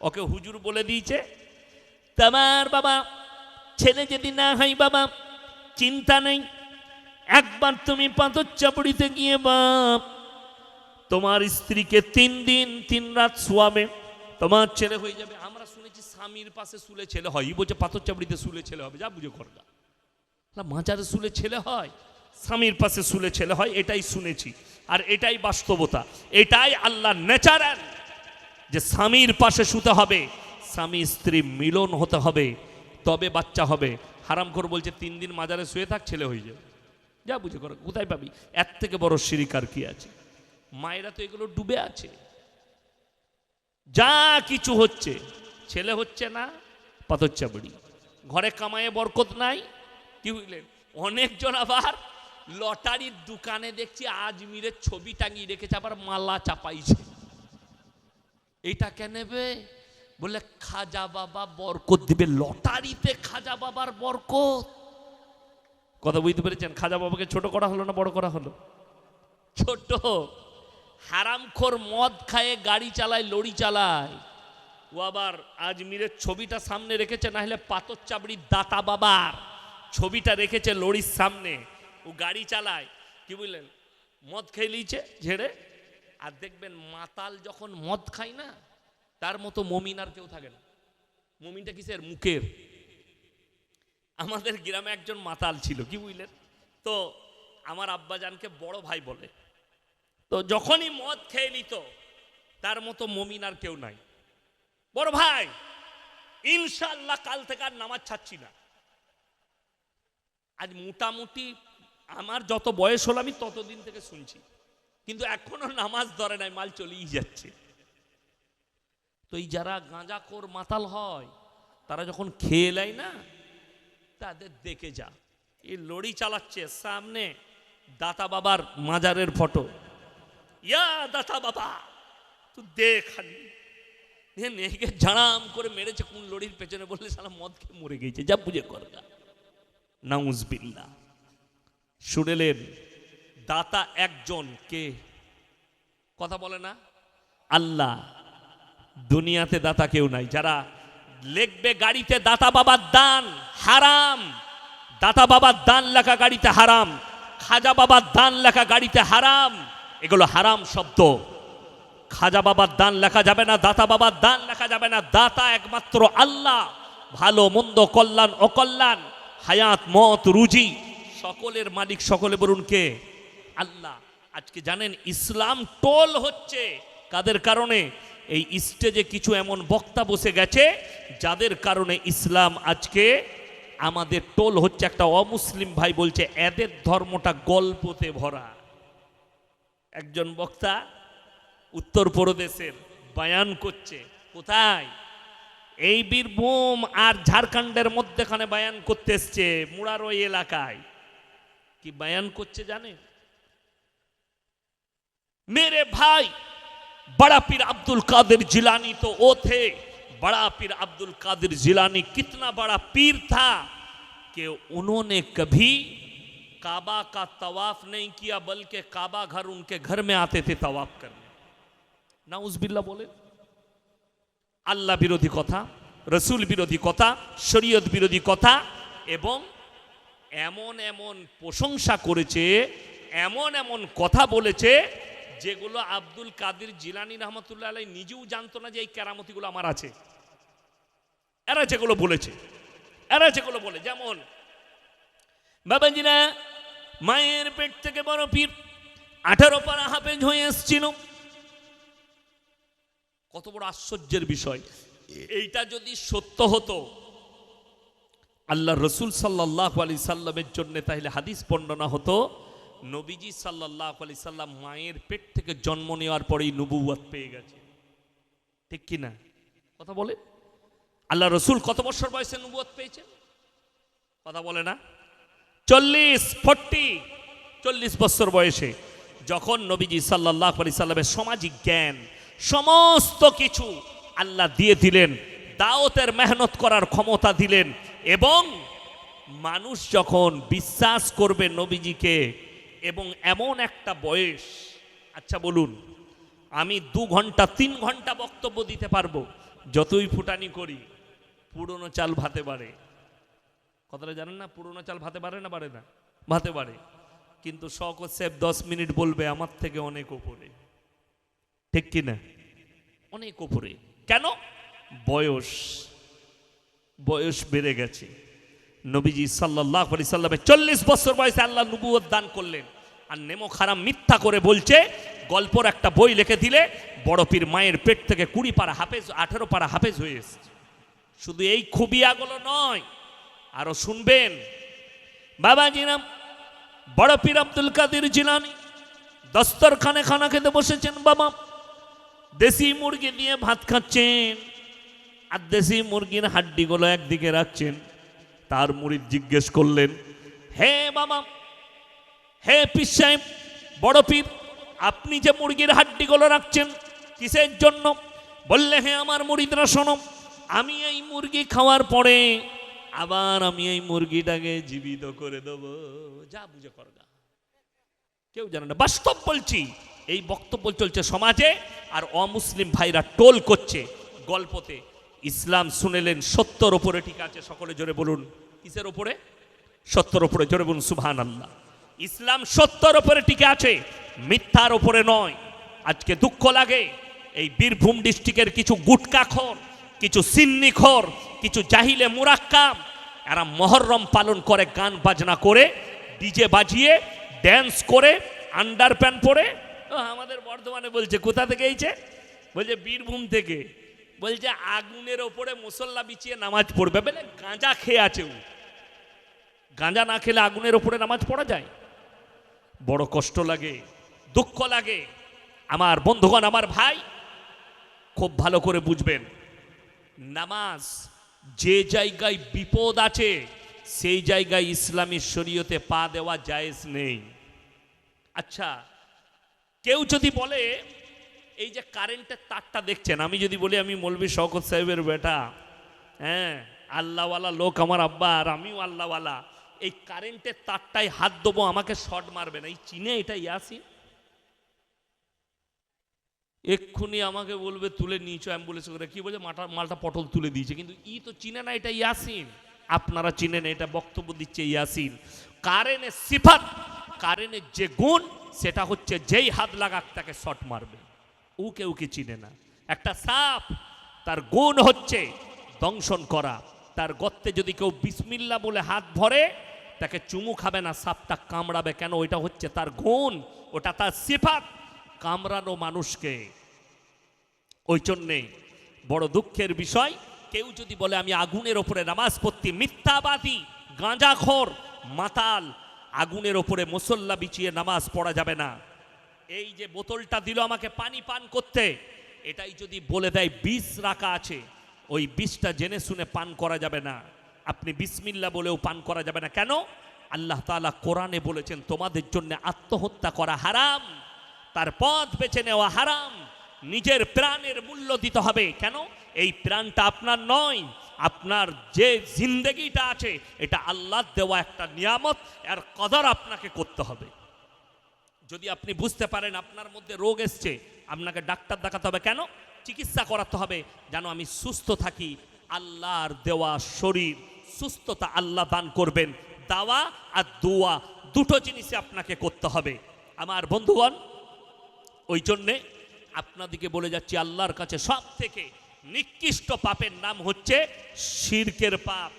ওকে হুজুর বলে দিয়েছে, তোমার বাবা ছেলে যদি না হয় বাবা, চিন্তা নেই, একবার তুমি পাথর চাপড়িতে গিয়ে বাপ, তোমার স্ত্রীকে তিন দিন, তিন রাত শোয়াবে, তোমার ছেলে হয়ে যাবে। আমরা শুনেছি স্বামীর পাশে শুলে ছেলে হয় বলছে পাথর চাপড়িতে শুলে ছেলে হবে, যা বুঝে করগা মাজারে শুলে ছেলে হয়, স্বামীর পাশে শুলে ছেলে হয়, এটাই শুনেছি। আর এটাই বাস্তবতা, এটাই আল্লাহ ন্যাচারাল যে স্বামীর পাশে শুতে হবে, স্বামী স্ত্রী মিলন হতে হবে, তবে বাচ্চা হবে। হারাম করে বলছে, তিন দিন মাজারে শুয়ে থাক, ছেলে হয়ে যাবে। যা বুঝে করো, কোথায় পাবি? এর থেকে বড় শিরিকার কি আছে? মায়েরা তো এগুলো ডুবে আছে। যা কিছু হচ্ছে, ছেলে হচ্ছে না পাথর চাবড়ি ঘরে কামায়ে বরকত নাই, কি বুঝলেন? অনেকজন আবার লটারির দোকানে দেখছি আজমিরের ছবি টাঙিয়ে রেখেছে, আবার মালা চাপাইছে। এইটা কে নেবে? বলে, খাজা বাবা বরকত দিবে, লটারিতে খাজা বাবার বরকত। কথা বুঝতে পেরেছেন? খাজা বাবাকে ছোট করা হলো না বড় করা হলো? ছোট। হারামখোর মদ খায়ে গাড়ি চালায় লড়ি চালায়। ও আবার আজমিরের ছবিটা সামনে রেখেছে না হলে পাথর চাবড়ির দাতা বাবার ছবিটা রেখেছে লড়ির সামনে। ও গাড়ি চালায়। কি বুঝলেন? মদ খেয়ে লিয়েছে ঝেড়ে আর দেখবেন মাতাল যখন মদ খায় না, তার মতো মমিন আর কেউ থাকে না। মমিনটা কিসের? মুখের। আমাদের গ্রামে একজন মাতাল ছিল, কি বুঝলেন? তো আমার আব্বাজানকে বড় ভাই বলে। তো যখনই মদ খেয়ে নিত, তার মতো মমিন আর কেউ নাই। বড় ভাই ইনশাল্লাহ কাল থেকে আর নামাজ ছাড়ছি না। আজ মোটামুটি আমার যত বয়স হলো আমি ততদিন থেকে শুনছি। কিন্তু এখনও নামাজ ধরে নাই, মাল চলেই যাচ্ছে। তো এই যারা গাঁজাখোর মাতাল হয়, তারা যখন খেয়ে নেয় না, তাদের দেখে যা। এই লড়ি চালাচ্ছে, সামনে দাতা বাবার মাজারের ফটো। ইয়া দাতা বাবা, তুই দেখানি নেগে ঝাড়াম করে মেরেছে কোন লড়ির পেছনে বললে সালা মদ খেয়ে মরে গেছে, যা বুঝে করগা নাউজবিল্লা শুনেলেন দাতা একজন কে? কথা বলে না? আল্লাহ, দুনিয়াতে দাতা কেউ নাই। যারা লিখবে গাড়িতে, দাতা বাবার দান হারাম। দাতা বাবার দান লেখা গাড়িতে হারাম। খাজা বাবার দান লেখা গাড়িতে হারাম। এগুলো হারাম শব্দ। খাজা বাবার দান লেখা যাবে না, দাতা বাবার দান লেখা যাবে না। দাতা একমাত্র আল্লাহ। ভালো, মন্দ, কল্যাণ, অকল্যাণ, হায়াত, মত, রুজি। সকলের মালিক, সকলে বলুন কে? আল্লাহ। আজকে জানেন ইসলাম টোল হচ্ছে কাদের কারণে? এই স্টেজে কিছু এমন বক্তা বসে গেছে যাদের কারণে ইসলাম আজকে আমাদের টোল হচ্ছে। একটা অমুসলিম ভাই বলছে, এদের ধর্মটা গল্পতে ভরা। একজন বক্তা উত্তরপ্রদেশের বায়ান করছে, কোথায়? এই বীরভূম আর ঝাড়খণ্ডের মধ্যেখানে বায়ান করতে এসছে মুড়ার ওই এলাকায়। কি বায়ান করছে জানে मेरे भाई बड़ा पीर अब्दुल कादिर जिलानी तो वो थे बड़ा पीर अब्दुल कादिर जिलानी कितना बड़ा पीर था कि उन्होंने कभी काबा का तवाफ नहीं किया बल्कि काबा घर उनके घर में आते थे तवाफ करने নাউজবিল্লা বলে আল্লাহ বিরোধী কথা রসুল বিরোধী কথা শরীয়ত বিরোধী কথা এবং এমন এমন প্রশংসা করেছে এমন এমন কথা বলেছে যেগুলো আব্দুল কাদির জিলানি রহমতুল্লাহ আলাই নিজেও জানতো না যে এই কেরামতিগুলো আমার আছে। এরা যেগুলো বলেছে। এরা যেগুলো বলে, যেমন, বাবাজিরা, মায়ের পেট থেকে বড় পীর, আঠারো পারা হাফেজ হয়ে এসছিল। কত বড় আশ্চর্যের বিষয়। এইটা যদি সত্য হতো আল্লাহ রসুল সাল্লাহ আলি সাল্লামের জন্য তাহলে হাদিস বর্ণনা হতো নবীজি সাল্লাহ আলি সাল্লাম মায়ের পেট থেকে জন্ম নেওয়ার পরেই নবুয়াত পেয়ে গেছে। ঠিক কি না? কথা বলে? আল্লাহ রসুল কত বছর বয়সে নবুয়াত পেয়েছে? কথা বলে না? চল্লিশ, ফোরটি, চল্লিশ বছর বয়সে যখন নবীজি সাল্লাহ আলি সাল্লামের সামাজিক জ্ঞান, সমস্ত কিছু আল্লাহ দিয়ে দিলেন দাওতের মেহনত করার ক্ষমতা দিলেন এবং মানুষ যখন বিশ্বাস করবে নবীজিকে এবং এমন একটা বয়স আচ্ছা বলুন, আমি দু ঘণ্টা, তিন ঘণ্টা বক্তব্য দিতে পারব? যতই ফুটানি করি, পুরনো চাল ভাতে পারে কথাটা জানেন না? পুরনো চাল ভাতে পারে না বাড়ে না? ভাতে পারে কিন্তু শখ সেব দশ মিনিট বলবে, আমার থেকে অনেক ওপরে। ঠিক কি না? অনেক ওপরে। কেন? বয়স। বয়স বেড়ে গেছে। নবীজি সাল্লাহ আলি সাল্লামের চল্লিশ বছর বয়সে আল্লাহ নবুয়ত দান করলেন। আর নেমো খারাম মিথ্যা করে বলছে, গল্পর একটা বই লিখে দিলে বড় পীর মায়ের পেট থেকে কুড়ি পারা হাফেজ, আঠেরো পারা হাফেজ হয়ে এসছে শুধু এই খুবিয়াগুলো নয়, আরও শুনবেন। বাবা জিনাম বড় পীর আব্দুল কাদির জিলানি, দস্তরখানে খানা খেতে বসেছেন বাবা। দেশি মুরগি দিয়ে ভাত খাচ্ছেন, আর দেশি মুরগির হাড্ডিগুলো একদিকে রাখছেন। তার মুড়িদ জিজ্ঞেস করলেন, হে বাবা হে পীর সাহেব, বড় পীর, আপনি যে মুরগির হাড্ডিগুলো রাখছেন, কিসের জন্য? বললে, হে আমার মুড়িদরা, শোনো, আমি এই মুরগি খাওয়ার পরে আবার আমি এই মুরগিটাকে জীবিত করে দেব। যা বুঝে করগা কেউ জানে না। বাস্তব বলছি, এই বক্তব্য চলছে সমাজে আর অমুসলিম ভাইরা টোল করছে গল্পতে। ইসলাম শুনেলেন সত্যর ওপরে ঠিক আছে, সকলে জোরে বলুন। কিসের ওপরে সত্যর ওপরে জোরে বলুন সুবহান আল্লাহ ইসলাম সত্যর ওপরে টিকে আছে, মিথ্যার ওপরে নয়। আজকে দুঃখ লাগে, এই বীরভূম ডিস্ট্রিক্টের কিছু গুটকাখর কিছু সিন্নিখর কিছু জাহিলে মুরাক্কাম, এরা মহরম পালন করে, গান বাজনা করে, ডিজে বাজিয়ে ড্যান্স করে আন্ডার প্যান্ট পরে আমাদের বর্ধমানে বলছে, কোথা থেকে এইছে বলছে, বীরভূম থেকে। বলছে আগুনের ওপরে মুসল্লা বিছিয়ে নামাজ পড়বে। বলে গাঁজা খেয়ে আছে ও। গাঁজা না খেলে আগুনের ওপরে নামাজ পড়া যায়? বড় কষ্ট লাগে, দুঃখ লাগে। আমার বন্ধুগণ, আমার ভাই, খুব ভালো করে বুঝবেন। নামাজ যে জায়গায় বিপদ আছে, সেই জায়গায় ইসলামী শরীয়তে পা দেওয়া জায়েজ নেই। আচ্ছা কেউ যদি বলে এই যে কারেন্টের তারটা দেখছেন, আমি যদি বলি আমি মৌলবী শওকত সাহেবের বেটা হ্যাঁ আল্লাহওয়ালা লোক আমার আব্বা আর আমিও আল্লাহওয়ালা, এই কারেন্টের তারটাই হাত দেবো আমাকে শর্ট মারবে না। এই চিনে এটা ইয়াসি এক্ষুনি আমাকে বলবে, তুলে নিয়েছো অ্যাম্বুলেন্সে করে। কি বলছে? মাটা মালটা পটল তুলে দিয়েছে। কিন্তু ই তো চিনে না, এটা ইয়াসিন। আপনারা চিনেন, এটা বক্তব্য দিচ্ছে ইয়াসিন। কারেনের সিফাত, কারেনের যে গুণ, সেটা হচ্ছে যেই হাত লাগাক, তাকে শট মারবে। ও কেউ কি চিনে না। একটা সাপ, তার গুণ হচ্ছে দংশন করা। তার গর্তে যদি কেউ বিসমিল্লা বলে হাত ভরে, তাকে চুমু খাবে না, সাপটা কামড়াবে কেন? ওইটা হচ্ছে তার গুণ, ওটা তার সিফাত। কামড়ানো মানুষকে। ওই জন্যে বড় দুঃখের বিষয়, কেউ যদি বলে, আমি আগুনের ওপরে নামাজ পড়তি মিথ্যাবাদী, গাঁজাখোর, মাতাল, আগুনের ওপরে মুসল্লা বিছিয়ে নামাজ পড়া যাবে না। এই যে বোতলটা দিল আমাকে পানি পান করতে, এটাই যদি বলে দেয় বিষ রাখা আছে, ওই বিষটা জেনে শুনে পান করা যাবে না। আপনি বিসমিল্লা বলেও পান করা যাবে না। কেন? আল্লাহ তাআলা কোরআনে বলেছেন, তোমাদের জন্য আত্মহত্যা করা হারাম, তার পথ বেছে নেওয়া হারাম, নিজের প্রাণের মূল্য দিতে হবে। কেন? এই প্রাণটা আপনার নয়, আপনার যে জিন্দেগিটা আছে, এটা আল্লাহ দেওয়া একটা নিয়ামত আর কদর আপনাকে করতে হবে। যদি আপনি বুঝতে পারেন আপনার মধ্যে রোগ এসছে, আপনাকে ডাক্তার দেখাতে হবে কেন? চিকিৎসা করাতে হবে যেন আমি সুস্থ থাকি। আল্লাহর দেওয়া শরীর, সুস্থতা আল্লাহ দান করবেন। দাওয়া আর দোয়া দুটো জিনিসই আপনাকে করতে হবে। আমার বন্ধুগণ, ওই জন্যে আপনাদিকে বলে যাচ্ছি, আল্লাহর কাছে সব থেকে নিকৃষ্ট পাপের নাম হচ্ছে শিরকের পাপ।